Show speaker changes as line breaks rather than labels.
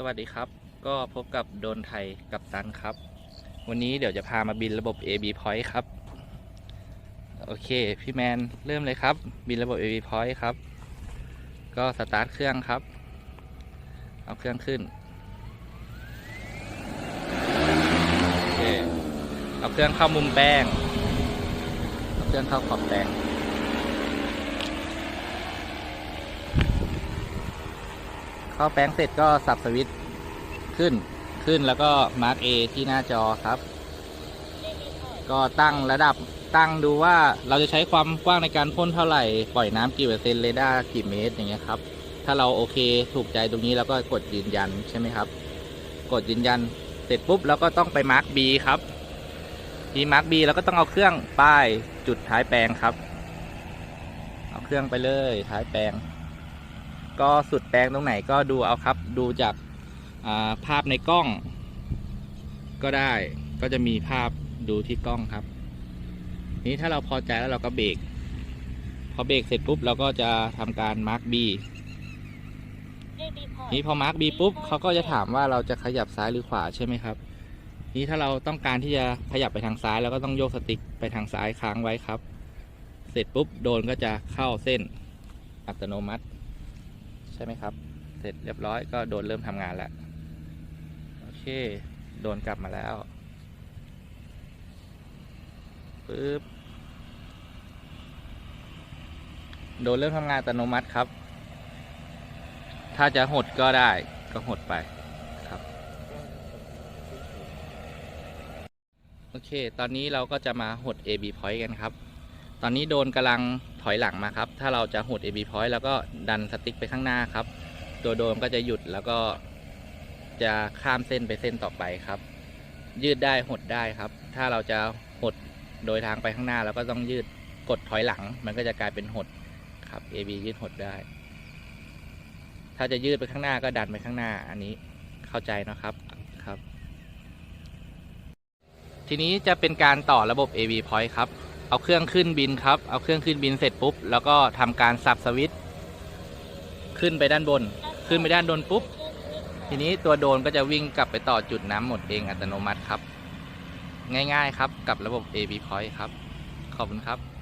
สวัสดีครับ ก็พบกับโดนไทยกับตันครับ วันนี้เดี๋ยวจะพามาบินระบบ AB Point ครับ โอเค พี่แมนเริ่มเลยครับ บินระบบ AB Point ครับ ก็สตาร์ทเครื่องครับ เอาเครื่องขึ้น โอเค เอาเครื่องเข้ามุมแป้ง เอาเครื่องเข้าขอบแป้ง เข้าแป้งเสร็จก็สับสวิตช์ขึ้นขึ้นแล้วก็มาร์ก A ที่หน้าจอครับ ก็ตั้งระดับตั้งดูว่าเราจะใช้ความกว้างในการพ่นเท่าไหร่ ปล่อยน้ำกี่เปอร์เซ็นต์เรดาร์กี่เมตรอย่างเงี้ยครับ ถ้าเราโอเคถูกใจตรงนี้แล้วก็กดยืนยันใช่ไหมครับ กดยืนยันเสร็จปุ๊บเราก็ต้องไปมาร์ก B ครับทีมาร์ก B แล้วก็ต้องเอาเครื่องป้ายจุดท้ายแปลงครับ เอาเครื่องไปเลยท้ายแปลง ก็สุดแปลงตรงไหนก็ดูเอาครับ ดูจากอ่าภาพในกล้อง ก็ได้ก็จะมีภาพดูที่กล้องครับ นี้ถ้าเราพอใจแล้วเราก็เบรกพอเบรกเสร็จปุ๊บเราก็จะทำการมาร์ก B นี้พอมาร์ก B ปุ๊บเขาก็จะถามว่าเราจะขยับซ้ายหรือขวาใช่ไหมครับ นี้ถ้าเราต้องการที่จะขยับไปทางซ้ายเราก็ต้องโยกสติ๊กไปทางซ้ายค้างไว้ครับ เสร็จปุ๊บโดรนก็จะเข้าเส้นอัตโนมัติ ใช่ไหมครับ เสร็จเรียบร้อยก็โดนเริ่มทำงานแล้ว โอเค โดนกลับมาแล้วปึ๊บโดนเริ่มทำงานอัตโนมัติครับ ถ้าจะหดก็ได้ก็หดไปครับ โอเค ตอนนี้เราก็จะมาหด AB point กันครับ ตอนนี้โดนกำลัง อยหลังมาครับ ถ้าเราจะหด AB point แล้วก็ดันสติ๊กไปข้างหน้าครับ ตัวโดนก็จะหยุดแล้วก็จะข้ามเส้นไปเส้นต่อไปครับ ยืดได้หดได้ครับ ถ้าเราจะหดโดยทางไปข้างหน้าเราก็ต้องยืดกดถอยหลัง มันก็จะกลายเป็นหดครับ AB ยืดหดได้ ถ้าจะยืดไปข้างหน้าก็ดันไปข้างหน้า อันนี้เข้าใจนะครับครับ ทีนี้จะเป็นการต่อระบบ AV point ครับ เอาเครื่องขึ้นบินครับ เอาเครื่องขึ้นบินเสร็จปุ๊บ แล้วก็ทำการสับสวิตช์ขึ้นไปด้านบน ขึ้นไปด้านบนปุ๊บ ทีนี้ตัวโดนก็จะวิ่งกลับไปต่อจุดน้ำหมดเองอัตโนมัติครับ ง่ายๆครับกับระบบ AV point ครับ ขอบคุณครับ